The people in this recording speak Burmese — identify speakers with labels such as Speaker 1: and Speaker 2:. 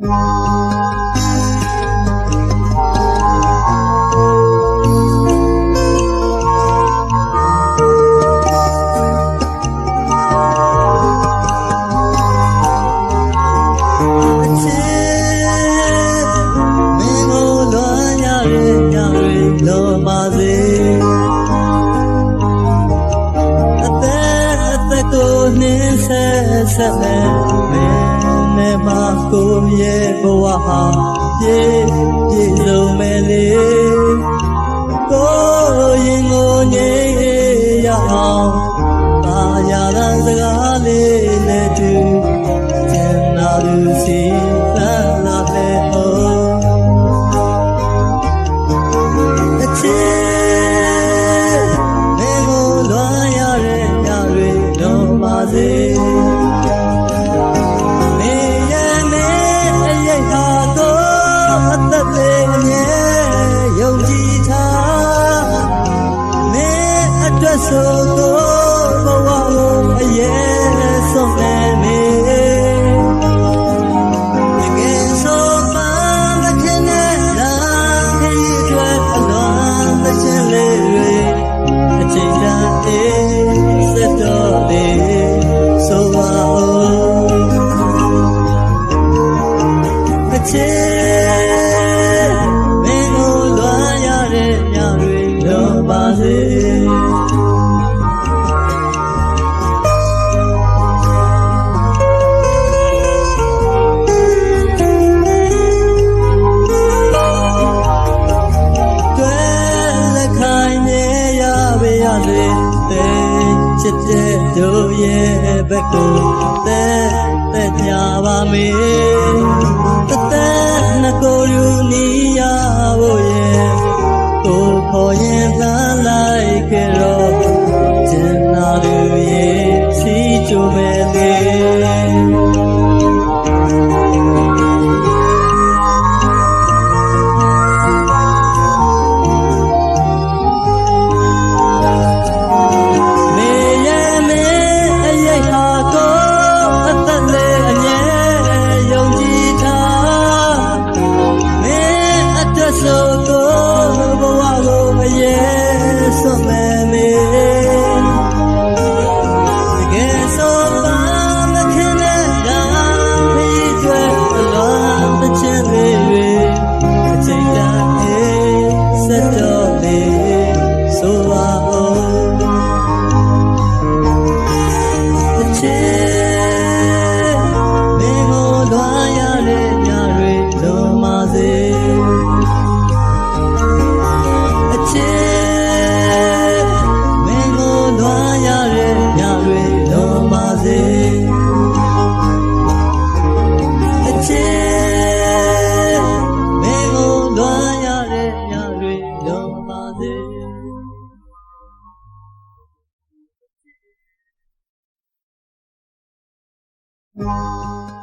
Speaker 1: Seven, seven, seven. နဲ့မှကိုရဲ့ဘဝဟာပြည့်ပြည့်စုံမယ်လေကိုရင်ကိုငြိ ဆိုတော့ဘဝကိုအရေးဆုံးနေမေတကယ်ဆိုမှလက်ခဏလာခရီးထွက်အလွန်တစ်ချက်လေးတွေအချိန်သာအေးစက်တော့လေဆိုပါဦးအချိန် သေးချစ်တဲ့တို့ရဲ့ဘက်ကိုသက်သက်ကြပါမေ live.
Speaker 2: Música